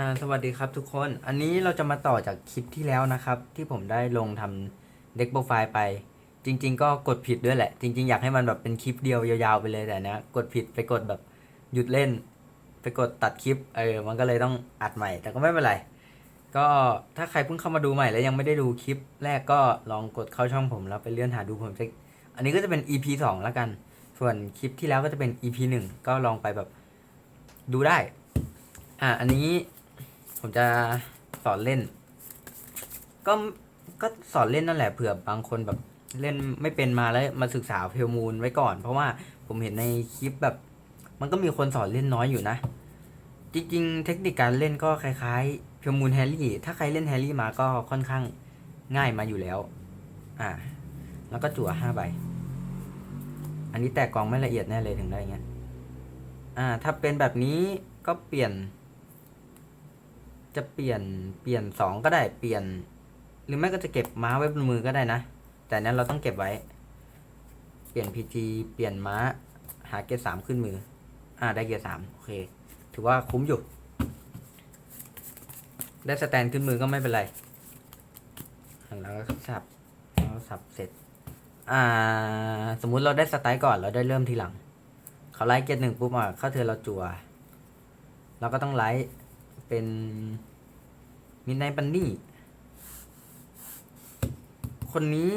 อ่าสวัสดีครับทุกคน อันนี้เราจะมาต่อจากคลิปที่แล้วนะครับ ที่ผมได้ลงทำเด็กโปรไฟล์ไป จริง ๆ ก็กดผิดด้วยแหละ จริง ๆ อยากให้มันแบบเป็นคลิปเดียวยาวๆไปเลยแต่เนี้ยกดผิดไปกดแบบหยุดเล่น ไปกดตัดคลิปเออมันก็เลยต้องอัดใหม่ แต่ก็ไม่เป็นไร ก็ถ้าใครเพิ่งเข้ามาดูใหม่แล้วยังไม่ได้ดูคลิป แรกก็ลองกดเข้าช่องผมแล้วไปเลื่อนหาดูผมจะอันนี้ก็จะเป็น EP สองแล้วกัน ส่วนคลิปที่แล้วก็จะเป็น EP หนึ่งก็ลองไปแบบดูได้อ่าอันนี้ ผมจะสอนเล่น ก็ก็สอนเล่นนั่นแหละเผื่อบางคนแบบเล่นไม่เป็นมาแล้วมาศึกษาเพลมูลไว้ก่อน เพราะว่าผมเห็นในคลิปแบบ มันก็มีคนสอนเล่นน้อยอยู่นะ จริงๆ เทคนิคการเล่นก็คล้ายๆเพลมูลแฮร์รี่ถ้าใครเล่นแฮร์รี่มาก็ค่อนข้างง่ายมาอยู่แล้ว อ่า แล้วก็จั่วห้าใบ อันนี้แตกกองไม่ละเอียดแน่เลยถึงได้เงี้ย อ่า ถ้าเป็นแบบนี้ก็เปลี่ยน จะเปลี่ยนเปลี่ยนสองก็ได้เปลี่ยน หรือไม่ก็จะเก็บม้าไว้บนมือก็ได้นะ แต่นั้นเราต้องเก็บไว้ เปลี่ยนพีจีเปลี่ยนม้า หาเกียร์สามขึ้นมือ อ่าได้เกียร์สามโอเค ถือว่าคุ้มอยู่ ได้สแตนขึ้นมือก็ไม่เป็นไรแล้วก็สับแล้วสับเสร็จ อ่า สมมุติเราได้สไตล์ก่อนเราได้เริ่มทีหลัง เขาไลท์เกียร์หนึ่งปุ๊บอะเข้าเธอเราจัวเราก็ต้องไลท์เป็น มินไนบันนี่ คนนี้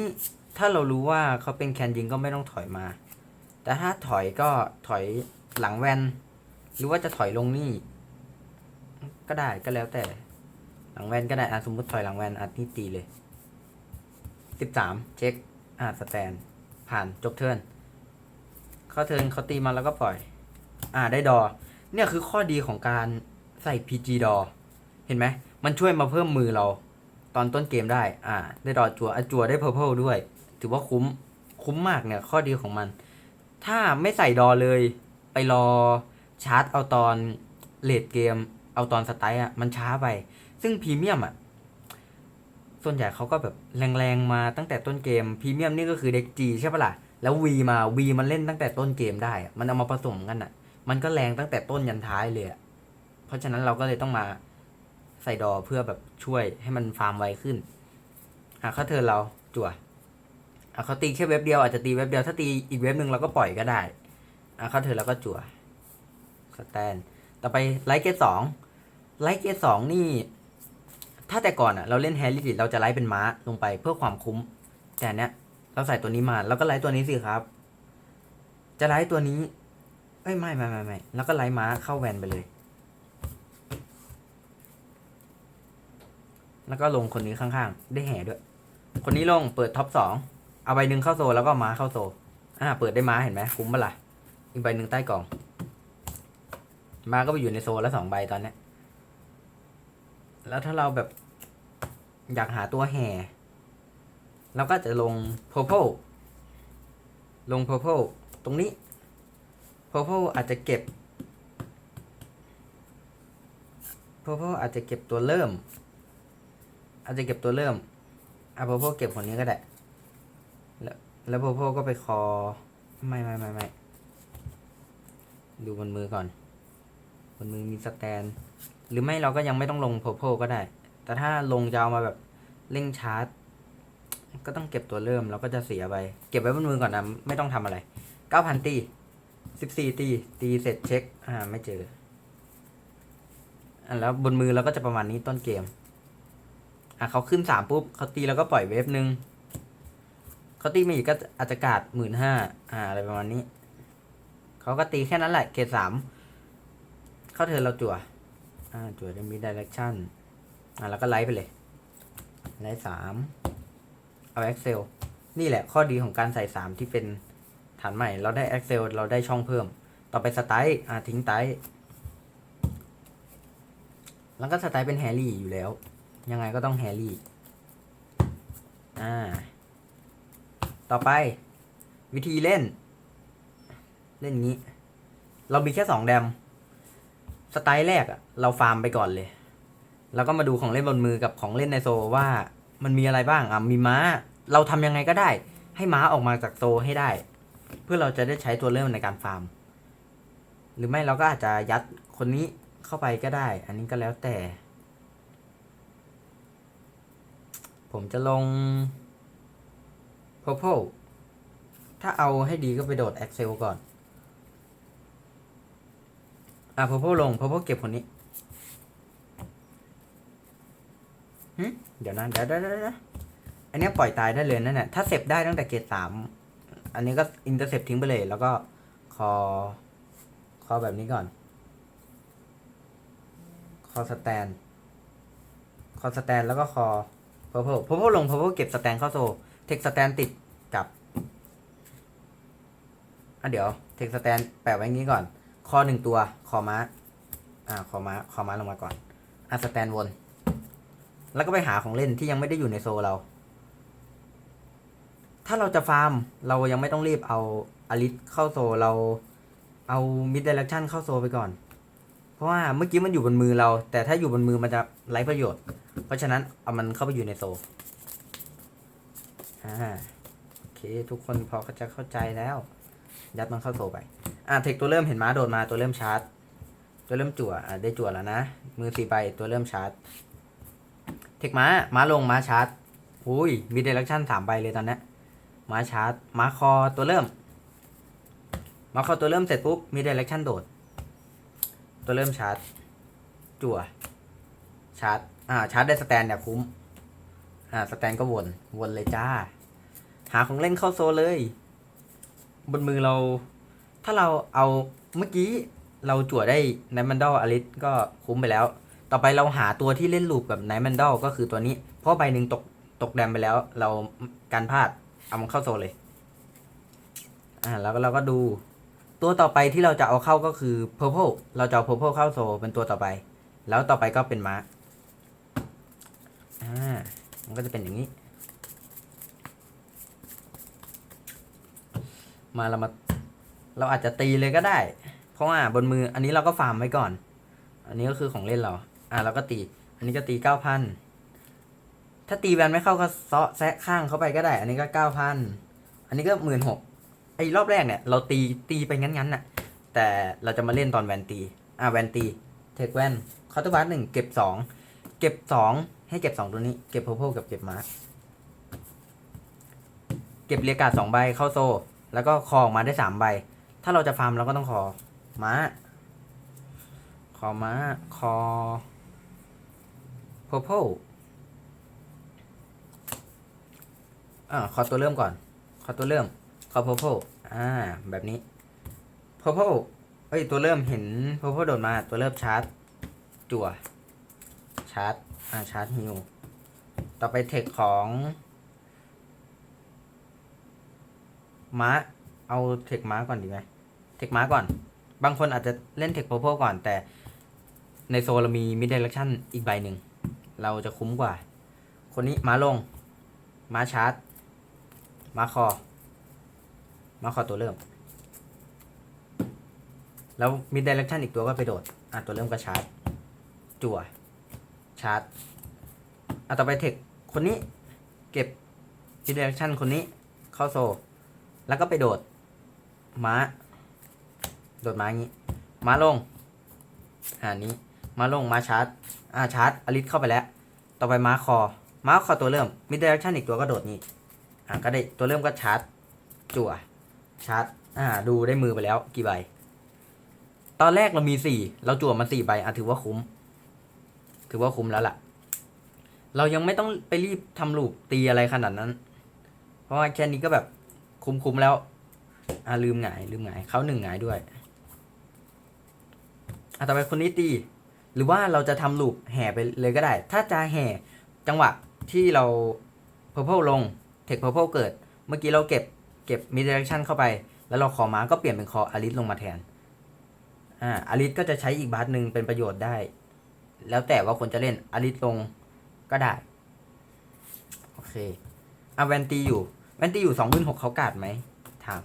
ถ้าเรารู้ว่าเขาเป็นแคนยิงก็ไม่ต้องถอยมา แต่ถ้าถอยก็ถอยหลังแวนหรือว่าจะถอยลงนี่ ก็ได้ก็แล้วแต่ หลังแวนก็ได้อะสมมติถอยหลังแวนอัดนี่ตีเลยสิบสามเช็คอ่าสแตน ผ่านจบเทิร์นเขาเทิร์นเขาตีมาแล้วก็ปล่อย อ่าได้ดอ เนี่ยคือข้อดีของการใส่ PG ดอ เห็นไหม มันช่วยมาเพิ่มมือเรา ตอนต้นเกมได้ อ่า ได้ดอจัวอจัวได้เพอร์เพลด้วย ถือว่าคุ้ม คุ้มมากเนี่ย ข้อดีของมัน ถ้าไม่ใส่ดอเลย ไปรอชาร์จเอาตอนเลดเกม เอาตอนสไตล์อะ มันช้าไป ซึ่งพรีเมียมอะ ส่วนใหญ่เขาก็แบบแรงๆมาตั้งแต่ต้นเกม พรีเมียมนี่ก็คือเด็กจีใช่ปะล่ะ แล้ววีมาวีมันเล่นตั้งแต่ต้นเกมได้อะมันเอามาผสมกันอะ มันก็แรงตั้งแต่ต้นยันท้ายเลยอะเพราะฉะนั้นเราก็เลยต้องมา ใส่ดอเพื่อแบบช่วยให้มันฟาร์มไวขึ้นอะเขาเธอเราจั่วอะเขาตีแค่เว็บเดียวอาจจะตีเว็บเดียวถ้าตีอีกเว็บหนึ่งเราก็ปล่อยก็ได้อะเขาเธอเราก็จั่วสแตนต่อไปไลท์เกตสองไลท์เกตสองนี่ ถ้าแต่ก่อนอะเราเล่นแฮร์รี่เราจะไลท์เป็นม้าลงไปเพื่อความคุ้ม แต่เนี้ยเราใส่ตัวนี้มาเราก็ไลท์ตัวนี้สิครับ จะไลท์ตัวนี้เอ้ยไม่ไม่ไม่ไม่แล้วก็ไลท์ม้าเข้าแวนไปเลย แล้วก็ลงคนนี้ข้างๆ ได้แห่ด้วย คนนี้ลงเปิดท็อปสองเอาใบหนึ่งเข้าโซแล้วก็ม้าเข้าโซอ่าเปิดได้ม้าเห็นไหมคุ้มปะล่ะอีกใบหนึ่งใต้กล่อง ม้าก็ไปอยู่ในโซแล้วสองใบตอนนี้แล้วถ้าเราแบบอยากหาตัวแห่เราก็จะลง purple ลง purple ตรงนี้ purple อาจจะเก็บ purple อาจจะเก็บตัวเริ่ม อาจจะเก็บตัวเริ่มอะ purple เก็บคนนี้ก็ได้ แล้วแล้ว purple ก็ไปคอ ไม่ไม่ไม่ไม่ดูบนมือก่อน บนมือมีสแตน หรือไม่เราก็ยังไม่ต้องลง purple ก็ได้ แต่ถ้าลงจะเอามาแบบเร่งชาร์จ ก็ต้องเก็บตัวเริ่มแล้วก็จะเสียไป เก็บไว้บนมือก่อนนะไม่ต้องทำอะไรเก้าพันตีสิบสี่ตี ตีเสร็จเช็ค อ่า ไม่เจออะแล้วบนมือเราก็จะประมาณนี้ต้นเกม อะเขาขึ้นสามปุ๊บเขาตีแล้วก็ปล่อยเวฟหนึ่งเขาตีมาอีกก็อาจจะกาดหมื่นห้าอ่าอะไรประมาณนี้เขาก็ตีแค่นั้นแหละเกรดสามเข้าเธอเราจั่วอ่าจั่วได้มีดิเรกชันอ่าแล้วก็ไลท์ไปเลยไลท์สามเอา Excel นี่แหละข้อดีของการใส่ 3 ที่เป็นฐานใหม่ เราได้ Excel เราได้ช่องเพิ่ม ต่อไปสไตล์อ่าทิ้งไตล์แล้วก็สไตล์เป็นแฮร์รี่อยู่แล้ว ยังไงก็ต้องแฮร์รี่ อ่า ต่อไป วิธีเล่น เล่นงี้ เรามีแค่สองแดม สไตล์แรกอะเราฟาร์มไปก่อนเลย แล้วก็มาดูของเล่นบนมือกับของเล่นในโซว่ามันมีอะไรบ้าง อะ มีม้า เราทำยังไงก็ได้ ให้ม้าออกมาจากโซให้ได้ เพื่อเราจะได้ใช้ตัวเริ่มในการฟาร์ม หรือไม่เราก็อาจจะยัดคนนี้เข้าไปก็ได้ อันนี้ก็แล้วแต่ ผมจะลง purple ถ้าเอาให้ดีก็ไปโดด Excel ก่อน อะ purple ลง purple เก็บคนนี้หึเดี๋ยวนะเดี๋ยวเดี๋ยวเดี๋ยวเดี๋ยวอันนี้ปล่อยตายได้เลยนั่นแหละถ้าเสพได้ตั้งแต่เกรดสาม อันนี้ก็อินเตอร์เซปทิ้งไปเลย แล้วก็คอ คอแบบนี้ก่อน คอสแตน คอสแตนแล้วก็คอ purple purple ลง purple เก็บสแตนเข้าโซ เทคสแตนติดกับอะเดี๋ยว เทคสแตนแปะไว้งี้ก่อน คอหนึ่งตัว คอม้า อ่า คอม้า คอม้าลงมาก่อน อะสแตนวน แล้วก็ไปหาของเล่นที่ยังไม่ได้อยู่ในโซเรา ถ้าเราจะฟาร์ม เรายังไม่ต้องรีบเอาอลิสเข้าโซเรา เอามิดเดเรคชั่นเข้าโซไปก่อน เพราะว่าเมื่อกี้มันอยู่บนมือเรา แต่ถ้าอยู่บนมือมันจะไร้ประโยชน์ เพราะฉะนั้นเอามันเข้าไปอยู่ในโซอ่าโอเค ทุกคนพอจะเข้าใจแล้ว ยัดมันเข้าโซไป อ่าเทคตัวเริ่มเห็นม้าโดดมาตัวเริ่มชาร์จ ตัวเริ่มจั่วอ่าได้จั่วแล้วนะ มือสี่ใบตัวเริ่มชาร์จ เทคม้า ม้าลงม้าชาร์จอุ้ยมีเดเรคชั่นสามใบเลยตอนนี้ม้าชาร์จ ม้าคอตัวเริ่ม ม้าคอตัวเริ่มเสร็จปุ๊บ มีเดเรคชั่นโดด ตัวเริ่มชาร์จ จั่ว ชาร์จ อ่าชาร์จได้สแตนเนี่ยคุ้ม อ่าสแตนก็วน วนเลยจ้า หาของเล่นเข้าโซเลย บนมือเรา ถ้าเราเอาเมื่อกี้เราจั่วได้ไนมันดอลอลิสก็คุ้มไปแล้ว ต่อไปเราหาตัวที่เล่นลูปกับไนมันดอลก็คือตัวนี้ เพราะใบหนึ่งตกตกแดมไปแล้ว เราการพลาดเอามันเข้าโซเลย อ่าแล้วเราก็ดู ตัวต่อไปที่เราจะเอาเข้าก็คือ purple เราจะเอา purple เข้าโซเป็นตัวต่อไป แล้วต่อไปก็เป็นม้า อ่า มันก็จะเป็นอย่างนี้ มาเรามา เราอาจจะตีเลยก็ได้ เพราะว่าบนมืออันนี้เราก็ฟาร์มไว้ก่อน อันนี้ก็คือของเล่นเรา อ่าเราก็ตี อันนี้ก็ตีเก้าพัน ถ้าตีแวนไม่เข้าก็เซาะแซะข้างเข้าไปก็ได้ อันนี้ก็เก้าพัน อันนี้ก็หมื่นหกไอ้รอบแรกเนี่ย เราตีตีไปงั้นๆน่ะ แต่เราจะมาเล่นตอนแวนตี อ่าแวนตี เทคแวนคอร์ตบัสหนึ่งเก็บสองเก็บสอง ให้เก็บสองตัวนี้ เก็บโพโพกับเก็บมาร์เก็บเรียกกาสองใบเข้าโซ แล้วก็คอออกมาได้สามใบ ถ้าเราจะฟาร์มเราก็ต้องคอม้า คอม้า คอโพโพอ่าคอตัวเริ่มก่อนคอตัวเริ่มคอโพโพอ่า แบบนี้โพโพเอ้ย ตัวเริ่มเห็นโพโพโดดมา ตัวเริ่มชาร์จ จั่ว ชาร์จ อ่าชาร์จฮิวต่อไปเทคของม้าเอาเทคม้าก่อนดีไหมเทคม้าก่อน บางคนอาจจะเล่นเทคโพโพก่อน แต่ในโซเรามีมิดเดเรคชั่นอีกใบหนึ่ง เราจะคุ้มกว่า คนนี้ม้าลง ม้าชาร์จ ม้าคอ ม้าคอตัวเริ่ม แล้วมิดเดเรคชั่นอีกตัวก็ไปโดด อะตัวเริ่มก็ชาร์จ จั่ว ชาร์จอะต่อไปเทคคนนี้เก็บมิเดเรคชั่นคนนี้เข้าโซ แล้วก็ไปโดด ม้า โดดม้าอย่างนี้ ม้าลงอ่านี้ ม้าลงม้าชาร์จ อ่าชาร์จอลิสเข้าไปแล้ว ต่อไปม้าคอ ม้าคอตัวเริ่มมิดเดเรคชั่นอีกตัวก็โดดนี้ อ่าก็ได้ตัวเริ่มก็ชาร์จ จั่ว ชาร์จ อ่า ดูได้มือไปแล้วกี่ใบ ตอนแรกเรามีสี่เราจั่วมาสี่ใบอะถือว่าคุ้ม ถือว่าคุ้มแล้วล่ะ เรายังไม่ต้องไปรีบทำลูปตีอะไรขนาดนั้น เพราะว่าแค่นี้ก็แบบคุ้มๆแล้ว อ่าลืมหงายลืมหงายเขาหนึ่งหงายด้วยอะต่อไปคนนี้ตี หรือว่าเราจะทำลูปแห่ไปเลยก็ได้ ถ้าจะแห่จังหวะที่เรา purple ลง tek purple เกิด เมื่อกี้เราเก็บเก็บ mid direction เข้าไป แล้วเราขอม้าก็เปลี่ยนเป็นคออลิสลงมาแทน อ่าอลิสก็จะใช้อีกบาร์หนึ่งเป็นประโยชน์ได้ แล้วแต่ว่าคนจะเล่นอลิสลงก็ได้ โอเคอะแวนตีอยู่ แวนตีอยู่สองหมื่นหกเขากาดไหมถาม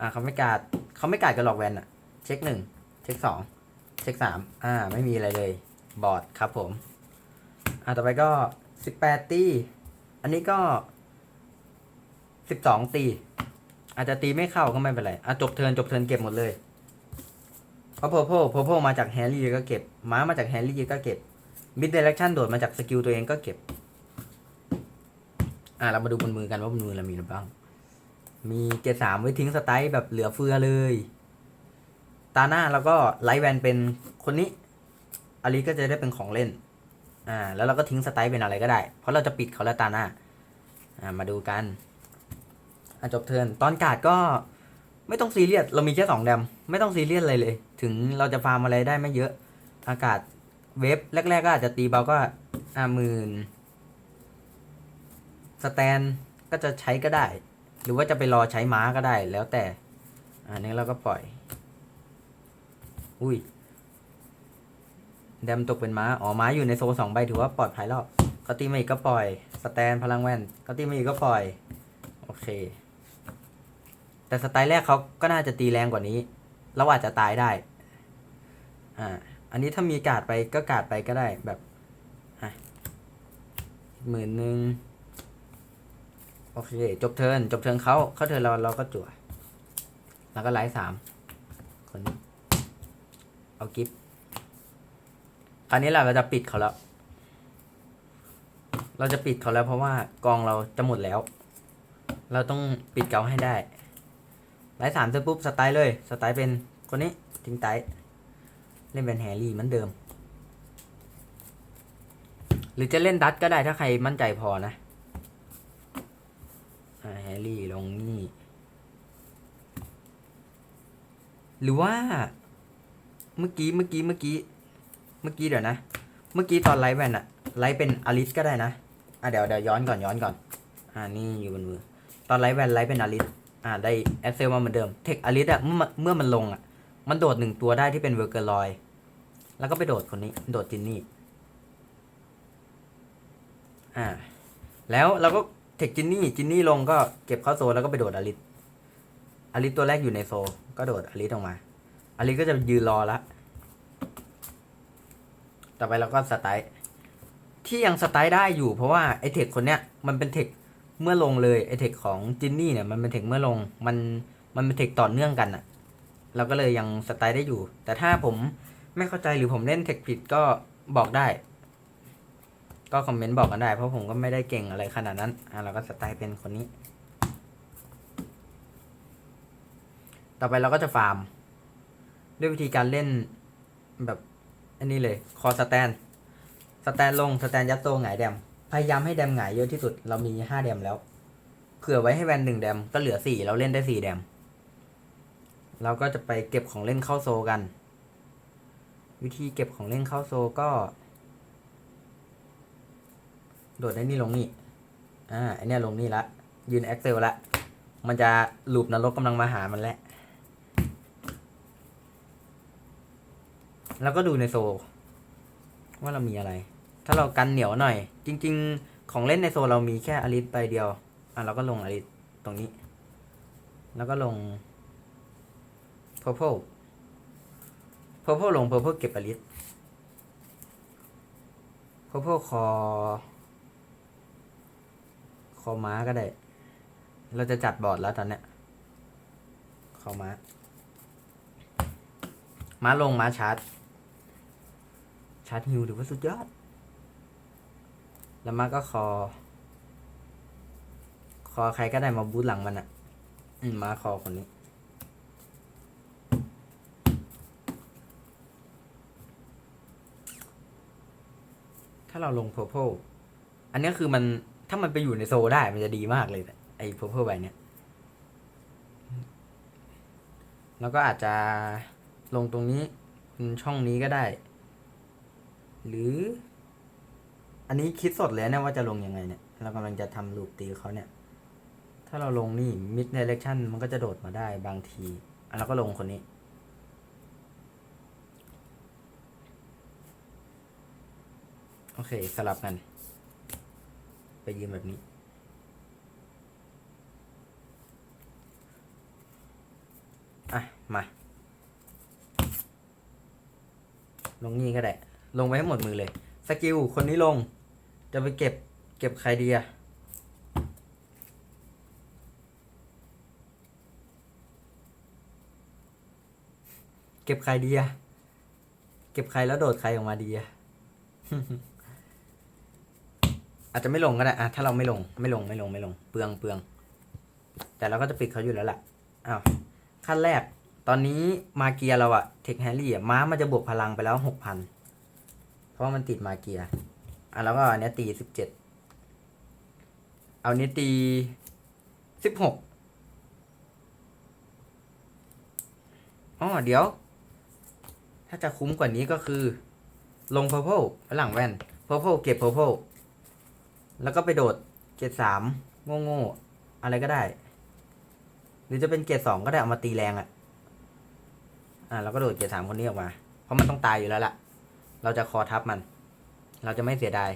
อ่าเขาไม่กาดเขาไม่กาดกันหรอกแวนอะเช็คหนึ่งเช็คสองเช็คสามอ่า ไม่มีอะไรเลย บอร์ดครับผม อ่าต่อไปก็สิบแปดตีอันนี้ก็สิบสองตี อาจจะตีไม่เข้าก็ไม่เป็นไร อะจบเทินจบเทินเก็บหมดเลย เพราะโพโพโพโพมาจากแฮร์รี่ก็เก็บ ม้ามาจากแฮร์รี่ก็เก็บมิดเดเรคชั่นโดดมาจากสกิลตัวเองก็เก็บ อะเรามาดูบนมือกันว่าบนมือเรามีอะไรบ้าง มีเกรดสามไว้ทิ้งสไตล์แบบเหลือเฟือเลย ตาหน้าแล้วก็ไลท์แวนเป็นคนนี้อลิก็จะได้เป็นของเล่น อ่า แล้วเราก็ทิ้งสไตล์เป็นอะไรก็ได้ เพราะเราจะปิดเขาแล้วตาหน้า อ่า มาดูกัน อะจบเทิร์นตอนกาดก็ ไม่ต้องซีเรียสเรามีแค่สองแดม ไม่ต้องซีเรียสอะไรเลย ถึงเราจะฟาร์มอะไรได้ไม่เยอะ อากาศเวฟแรก ๆ ก็อาจจะตีเบาก็อ่าหมื่นสแตนก็จะใช้ก็ได้ หรือว่าจะไปรอใช้ม้าก็ได้ แล้วแต่ อันนี้เราก็ปล่อย อุ้ยแดมตกเป็นม้า อ๋อ ม้าอยู่ในโซนสองใบถือว่าปลอดภัยแล้วก็ตีมาอีกก็ปล่อย สแตนพลังแว่นก็ตีมาอีกก็ปล่อย โอเค แต่สไตล์แรกเขาก็น่าจะตีแรงกว่านี้เราอาจจะตายได้ อ่า อันนี้ถ้ามีการ์ดไปก็การ์ดไปก็ได้แบบอะหมื่นหนึ่งโอเค จบเทิร์นจบเทิร์นเขาเขาเทิร์นเราเราก็จั่ว แล้วก็ไลฟ์สามคนนี้เอากิฟต์คราวนี้เราเราจะปิดเขาแล้ว เราจะปิดเขาแล้วเพราะว่ากองเราจะหมดแล้ว เราต้องปิดเกาให้ได้ ไลฟ์สามเสร็จปุ๊บสไตล์เลยสไตล์เป็นคนนี้ทิ้งไตเล่นเป็นแฮร์รี่เหมือนเดิม หรือจะเล่นดัตก็ได้ถ้าใครมั่นใจพอนะแฮร์รี่ลงนี่ หรือว่า เมื่อกี้เมื่อกี้เมื่อกี้ เมื่อกี้เดี๋ยวนะ เมื่อกี้ตอนไลฟ์แวนอะไลฟ์เป็นอลิสก็ได้นะอะเดี๋ยวเดี๋ยวย้อนก่อนย้อนก่อน อ่านี่อยู่บนมือ ตอนไลฟ์แวนไลฟ์เป็นอลิส อ่าได้แอสเซลมาเหมือนเดิมเทคอลิสอะเมื่อมันเมื่อมันลงอะมันโดดหนึ่งตัวได้ที่เป็นเวอร์เกอร์ลอยแล้วก็ไปโดดคนนี้โดดจินนี่อ่าแล้วเราก็เทคจินนี่จินนี่ลงก็เก็บเข้าโซแล้วก็ไปโดดอลิสอลิสตัวแรกอยู่ในโซก็โดดอลิสออกมาอลิสก็จะยืนรอละต่อไปเราก็สไตล์ที่ยังสไตล์ได้อยู่เพราะว่าไอเทคคนเนี้ยมันเป็นเทค เมื่อลงเลยไอเทคของจินนี่เนี่ยมันเป็นเทคเมื่อลงมันมันเป็นเทคต่อเนื่องกันอะเราก็เลยยังสไตล์ได้อยู่ แต่ถ้าผมไม่เข้าใจหรือผมเล่นเทคผิดก็บอกได้ ก็คอมเมนต์บอกกันได้ เพราะผมก็ไม่ได้เก่งอะไรขนาดนั้นอะเราก็สไตล์เป็นคนนี้ ต่อไปเราก็จะฟาร์ม ด้วยวิธีการเล่นแบบอันนี้เลยคอสแตนสแตนลงสแตนยัดโตหงายแดม พยายามให้แดมหงายเยอะที่สุด เรามีห้าแดมแล้ว เผื่อไว้ให้แวนหนึ่งแดมก็เหลือสี่เราเล่นได้สี่แดม เราก็จะไปเก็บของเล่นเข้าโซกัน วิธีเก็บของเล่นเข้าโซก็ โดดได้นี่ลงนี่อ่าอันเนี้ยลงนี่ละ ยืนแอคเซลละ มันจะลูปนรกกำลังมาหามันแหล้วแล้วก็ดูในโซ ว่าเรามีอะไร ถ้าเรากันเหนียวหน่อย จริง ๆ ของเล่นในโซเรามีแค่อลิสใบเดียว อะเราก็ลงอลิสตรงนี้ แล้วก็ลง purple purple ลง purple เก็บอลิส purple คอ คอม้าก็ได้ เราจะจัดบอร์ดแล้วตอนเนี้ย คอม้า ม้าลงม้าชาร์จ ชาร์จฮิวถือว่าสุดยอด แล้วมาก็คอ คอใครก็ได้มาบูทหลังมันอะ่ะอืมมาคอคนนี้ ถ้าเราลง purple อันนี้คือมันถ้ามันไปอยู่ในโซได้มันจะดีมากเลย ไอ้ purple ใบเนี้ยแล้วก็อาจจะลงตรงนี้ช่องนี้ก็ได้ หรือ อันนี้คิดสดเลยนะว่าจะลงยังไงเนี่ย เรากำลังจะทำลูปตีเขาเนี่ย ถ้าเราลงนี่ mid direction มันก็จะโดดมาได้บางทีอะเราก็ลงคนนี้ โอเค สลับกัน ไปยืนแบบนี้ อะ มา ลงนี่ก็ได้ ลงไปให้หมดมือเลย สกิล คนนี้ลง จะไปเก็บ เก็บใครดีอะเก็บใครดีอะเก็บใครแล้วโดดใครออกมาดีอะอาจจะไม่ลงก็ได้อะถ้าเราไม่ลง ไม่ลง ไม่ลง ไม่ลง เปลืองเปลือง แต่เราก็จะปิดเขาอยู่แล้วแหละอ้าว ขั้นแรก ตอนนี้มาเกียเราอะเทคแฮร์รี่อะม้ามันจะบวกพลังไปแล้วหกพัน เพราะว่ามันติดมาเกีย อะแล้วก็อันเนี้ยตีสิบเจ็ดเอาเนี้ยตีสิบหกอ๋อเดี๋ยว ถ้าจะคุ้มกว่านี้ก็คือ ลง purple หลังแว่น purple เก็บ purple แล้วก็ไปโดดเกรดสามโง่ๆอะไรก็ได้ หรือจะเป็นเกรสองก็ได้เอามาตีแรงอะ่ะ อ่าเราก็โดดเกรสามคนนี้ออกมา เพราะมันต้องตายอยู่แล้วล่ะ เราจะคอทับมัน เราจะไม่เสียดาย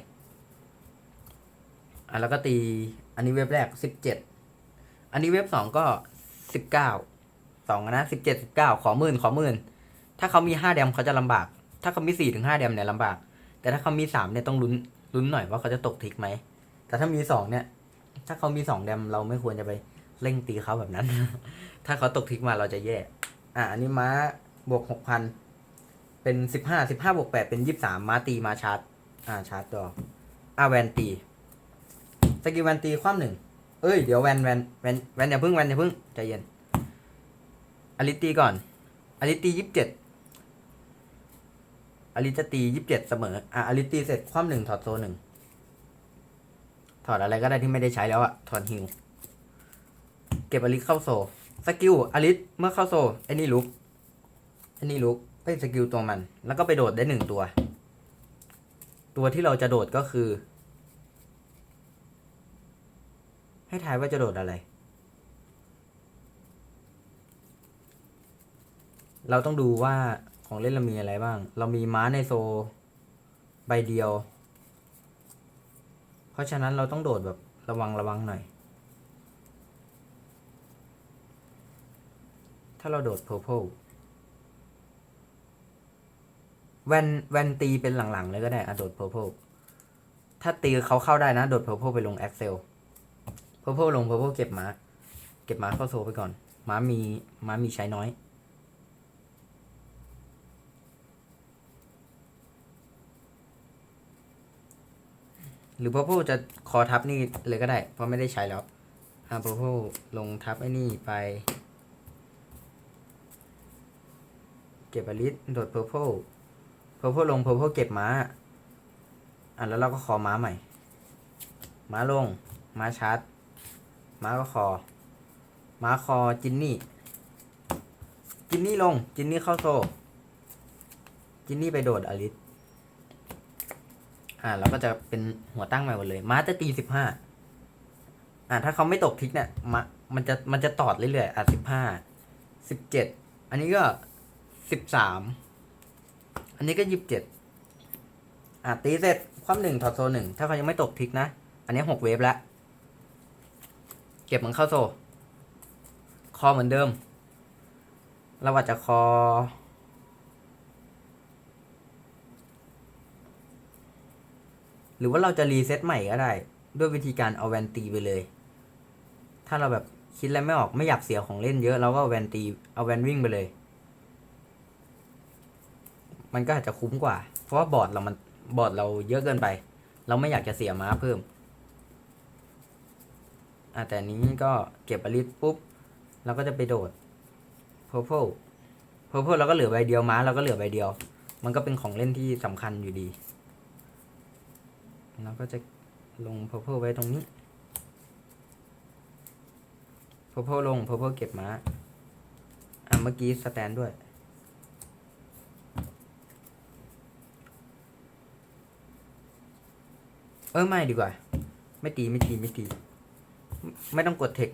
อะแล้วก็ตี อันนี้เว็บแรกสิบเจ็ดอันนี้เว็บสองก็สิบเก้าสองนะสิบเจ็ดสิบเก้าขอหมื่นขอหมื่นถ้าเขามีห้าแดมเขาจะลำบาก ถ้าเขามีสี่ถึงห้าแดมเนี่ยลำบาก แต่ถ้าเขามีสามเนี่ยต้องลุ้นลุ้นหน่อยว่าเขาจะตกทิกไหม แต่ถ้ามีสองเนี่ย ถ้าเขามีสองแดมเราไม่ควรจะไปเร่งตีเขาแบบนั้น ถ้าเขาตกทิกมาเราจะแย่ อะอันนี้ม้าบวกหกพันเป็นสิบห้าสิบห้าบวกแปดเป็นยี่สิบสามม้าตีมาชาร์จ อ่าชาร์จต่ออ่าแวนตีสกิลแวนตีความหนึ่งเอ้ยเดี๋ยวแวนแวนแวนแวนอย่าเพึ่งแวนอย่าเพึ่งใจเย็นอลิตีก่อนอลิตียี่สิบเจ็ดอลิจะตียี่สิบเจ็ดเสมออะอลิตีเสร็จความหนึ่งถอดโซหนึ่งถอดอะไรก็ได้ที่ไม่ได้ใช้แล้วอะถอดฮิวเก็บอลิเข้าโซสกิลอลิสเมื่อเข้าโซไอ้นี่ลุกไอ้นี่ลุกไปสกิลตัวมัน แล้วก็ไปโดดได้หนึ่งตัว ตัวที่เราจะโดดก็คือ ให้ทายว่าจะโดดอะไร เราต้องดูว่าของเล่นเรามีอะไรบ้าง เรามีม้าในโซ ใบเดียว เพราะฉะนั้นเราต้องโดดแบบระวังระวังหน่อย ถ้าเราโดด purple แวนแวนตีเป็นหลังๆ เลยก็ได้อะโดด purple ถ้าตีเขาเข้าได้นะ โดด purple ไปลง excel พอพลงเพอพเก็บม้าเก็บม้าเข้าโซไปก่อนม้ามีม้ามีใช้น้อย หรือพอพจะคอทับนี่เลยก็ได้ เพราะไม่ได้ใช้แล้วอ่าพอพลงทับไอ้นี่ไป เก็บอลิสโดดเพอร์เพล เพอร์เพลลงเพอร์เพลเก็บม้า อะแล้วเราก็คอม้าใหม่ ม้าลง ม้าชาร์จ ม้าก็คอ ม้าคอจินนี่ จินนี่ลง จินนี่เข้าโซ จินนี่ไปโดดอลิสอ่าเราก็จะเป็นหัวตั้งใหม่หมดเลย ม้าจะตีสิบห้าอ่าถ้าเขาไม่ตกทิกเนี่ยม้ามันจะมันจะตอดเรื่อยๆอะสิบห้าสิบเจ็ดอันนี้ก็สิบสาม อันนี้ก็ยี่สิบเจ็ดอะตีเสร็จความหนึ่งถอดโซหนึ่งถ้าเขายังไม่ตกทิกนะ อันนี้หกเวฟแล้ว เก็บมันเข้าโซคอเหมือนเดิม เราอาจจะคอ หรือว่าเราจะรีเซ็ตใหม่ก็ได้ ด้วยวิธีการเอาแวนตีไปเลย ถ้าเราแบบคิดอะไรไม่ออกไม่อยากเสียของเล่นเยอะ เราก็เอาแวนตีเอาแวนวิ่งไปเลย มันก็อาจจะคุ้มกว่า เพราะว่าบอร์ดเรามันบอร์ดเราเยอะเกินไป เราไม่อยากจะเสียม้าเพิ่มอะแต่นี้ก็เก็บอลิสปุ๊บเราก็จะไปโดด purple purple เพลเราก็เหลือใบเดียวม้าเราก็เหลือใบเดียว มันก็เป็นของเล่นที่สำคัญอยู่ดีเราก็จะลง purple ไว้ตรงนี้ purple ลง purple เก็บม้าอะเมื่อกี้สแตนด้วย เออไม่ดีกว่า ไม่ตีไม่ตีไม่ตี ไม่ต้องกดเทค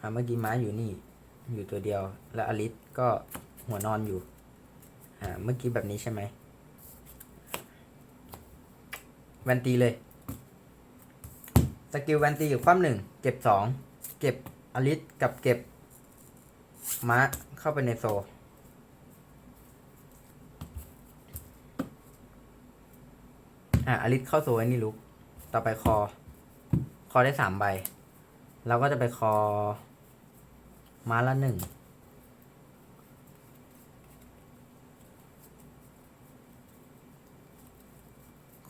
อ่าเมื่อกี้ม้าอยู่นี่ อยู่ตัวเดียว แล้วอลิสก็หัวนอนอยู่ อ่า เมื่อกี้แบบนี้ใช่ไหมแวนตีเลย สกิลแวนตีกับความหนึ่ง เก็บสอง เก็บอลิสกับเก็บม้าเข้าไปในโซ อะอลิสเข้าโซไอ้นี่ลุก ต่อไปคอ คอได้สามใบ เราก็จะไปคอม้าละหนึ่ง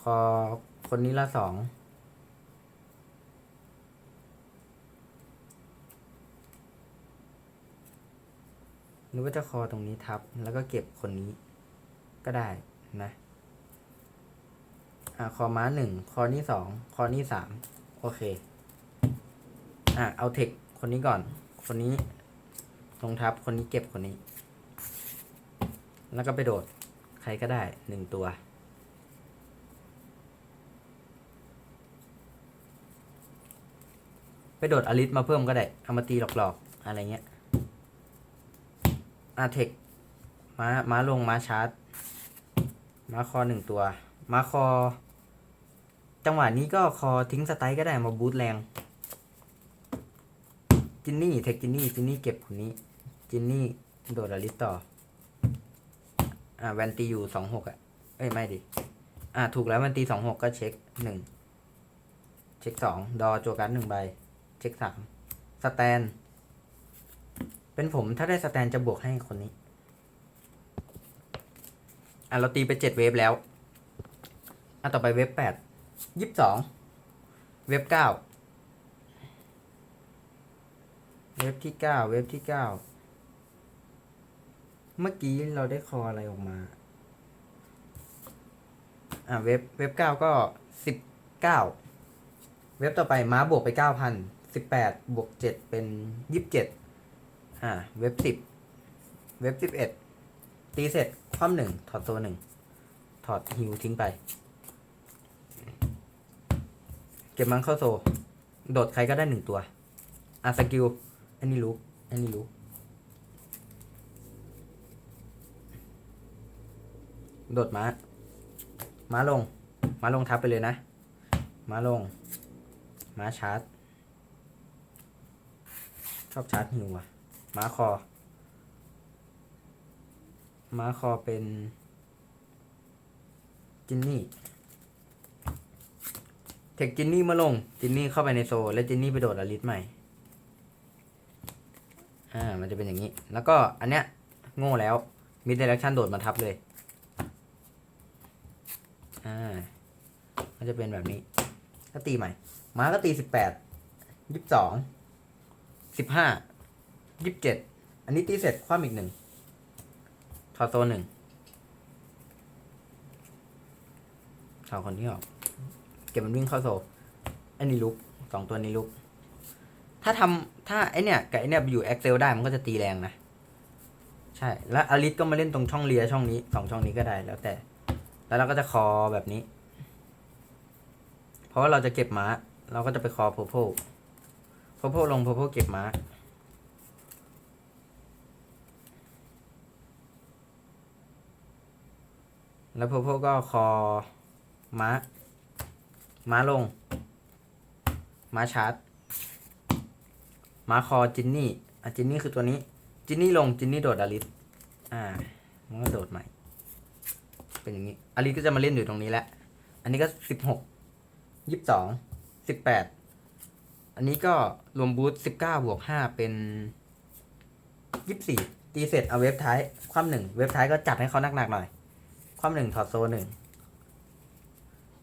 คอคนนี้ละสอง หรือว่าจะคอตรงนี้ทับ แล้วก็เก็บคนนี้ก็ได้นะ อ่าคอม้าหนึ่งคอนี้สองคอนี้สามโอเค อ่าเอาเทคคนนี้ก่อน คนนี้ลงทับคนนี้เก็บคนนี้ แล้วก็ไปโดด ใครก็ได้หนึ่งตัว ไปโดดอลิสมาเพิ่มก็ได้ เอามาตีหลอกๆ อะไรเงี้ยอาเทคม้าม้าลงม้าชาร์จม้าคอหนึ่งตัว ม้าคอ จังหวะนี้ก็คอทิ้งสไตล์ก็ได้มาบูทแรง จินนี่เทคจินนี่จินนี่เก็บคนนี้ จินนี่โดดอลิสต่อ อ่าแวนตีอยู่สองหกอะ เอ้ย ไม่ดิ อ่า ถูกแล้วแวนตีสองหกก็เช็คหนึ่ง เช็คสองดอจัการ์ดหนึ่งใบ เช็คสามสแตน เป็นผมถ้าได้สแตนจะบวกให้คนนี้ อะเราตีไปเจ็ดเวฟแล้ว อะต่อไปเวฟแปด ยี่สิบสองเวฟเก้าเวฟที่เก้าเวฟที่เก้าเมื่อกี้เราได้คออะไรออกมา อะเวฟเวฟเก้าก็สิบเก้าเว็บต่อไปม้าบวกไปเก้าพันสิบแปดบวกเจ็ดเป็นยี่สิบเจ็ดอ่า เว็บสิบเว็บสิบเอ็ดตีเสร็จคว่ำหนึ่งถอดตัวหนึ่งถอดฮิวทิ้งไป เก็บมันเข้าโซ โดดใครก็ได้หนึ่งตัว อะสกิล อันนี้รู้ อันนี้รู้ โดดม้า ม้าลง ม้าลงทับไปเลยนะ ม้าลง ม้าชาร์จ ชอบชาร์จหิวอะ ม้าคอ ม้าคอเป็น จินนี่ เทคจินนี่มาลง จินนี่เข้าไปในโซ แล้วจินนี่ไปโดดอลิสใหม่ อ่า มันจะเป็นอย่างนี้ แล้วก็อันเนี้ยโง่แล้ว มิดเดเรคชั่นโดดมาทับเลย อ่า มันจะเป็นแบบนี้ ก็ตีใหม่ม้าก็ตีสิบแปด ยี่สิบสอง สิบห้า ยี่สิบเจ็ด อันนี้ตีเสร็จคว่ำอีกหนึ่งถอดโซนหนึ่งเอาคนที่ออก ก็บมันวิ่งเข้าโซอันนี้ลุกสองตัวนี้ลุก ถ้าทำถ้าไอเนี้ยกับไอเนี้ยไปอยู่ Excel ได้มันก็จะตีแรงนะ ใช่ แล้วอลิสก็มาเล่นตรงช่องเลียช่องนี้สองช่องนี้ก็ได้แล้วแต่ แล้วเราก็จะคอแบบนี้ เพราะว่าเราจะเก็บม้า เราก็จะไปคอโพโพโพโพลงโพโพเก็บม้าแล้วโพโพก็คอม้า ม้าลง ม้าชาร์จ ม้าคอจินนี่ อะจินนี่คือตัวนี้ จินนี่ลง จินนี่โดดอลิส อ่า มันก็โดดใหม่ เป็นอย่างนี้ อลิสก็จะมาเล่นอยู่ตรงนี้แหละ อันนี้ก็สิบหก ยี่สิบสอง สิบแปด อันนี้ก็รวมบูทสิบเก้าบวกห้าเป็นยี่สิบสี่ตีเสร็จเอาเว็บท้าย ความหนึ่ง เว็บท้ายก็จัดให้เขาหนักๆหน่อย ความหนึ่งถอดโซหนึ่ง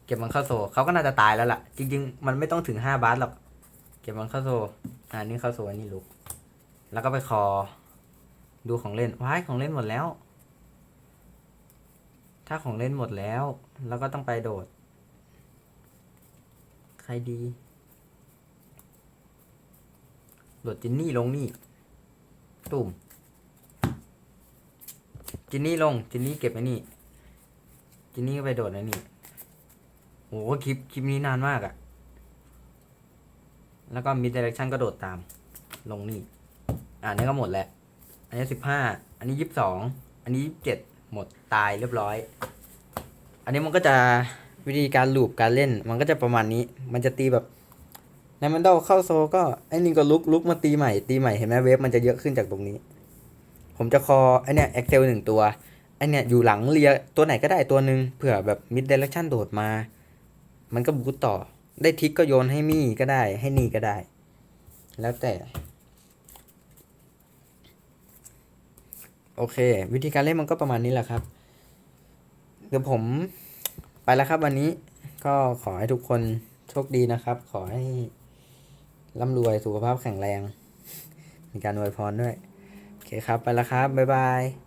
เก็บมันเข้าโซเขาก็น่าจะตายแล้วล่ะ จริง ๆ มันไม่ต้องถึงห้าบาทหรอก เก็บมันเข้าโซอ่านี่เข้าโซอันนี้ลุก แล้วก็ไปคอ ดูของเล่นว้ายของเล่นหมดแล้ว ถ้าของเล่นหมดแล้ว แล้วก็ต้องไปโดด ใครดีโดดจินนี่ลงนี่ ตุ่มจินนี่ลงจินนี่เก็บไว้นี่จินนี่ก็ไปโดดไว้นี่ โหคลิปคลิปนี้นานมากอะแล้วก็มิดเดเรคชั่นก็โดดตาม ลงนี่ อ่านี่ก็หมดแล้ว อันนี้สิบห้า อันนี้ยี่สิบสอง อันนี้ยี่สิบเจ็ดหมดตายเรียบร้อย อันนี้มันก็จะวิธีการลูปการเล่น มันก็จะประมาณนี้ มันจะตีแบบในมันเดาเข้าโซก็ไอ้นี่ก็ลุกลุกมาตีใหม่ตีใหม่เห็นไหมเวฟมันจะเยอะขึ้นจากตรงนี้ ผมจะคอไอเนี้ย Excel หนึ่งตัวไอเนี้ยอยู่หลังเรียตัวไหนก็ได้ตัวหนึ่งเผื่อแบบมิดเดเรคชั่นโดดมา มันก็บูตต่อ ได้ทิกก็โยนให้มี่ก็ได้ ให้นี่ก็ได้ แล้วแต่ โอเค วิธีการเล่นมันก็ประมาณนี้แหละครับ เดี๋ยวผมไปแล้วครับวันนี้ก็ขอให้ทุกคนโชคดีนะครับ ขอให้ร่ำรวยสุขภาพแข็งแรง มีการอวยพรด้วย โอเคครับ ไปแล้วครับ บ๊ายบาย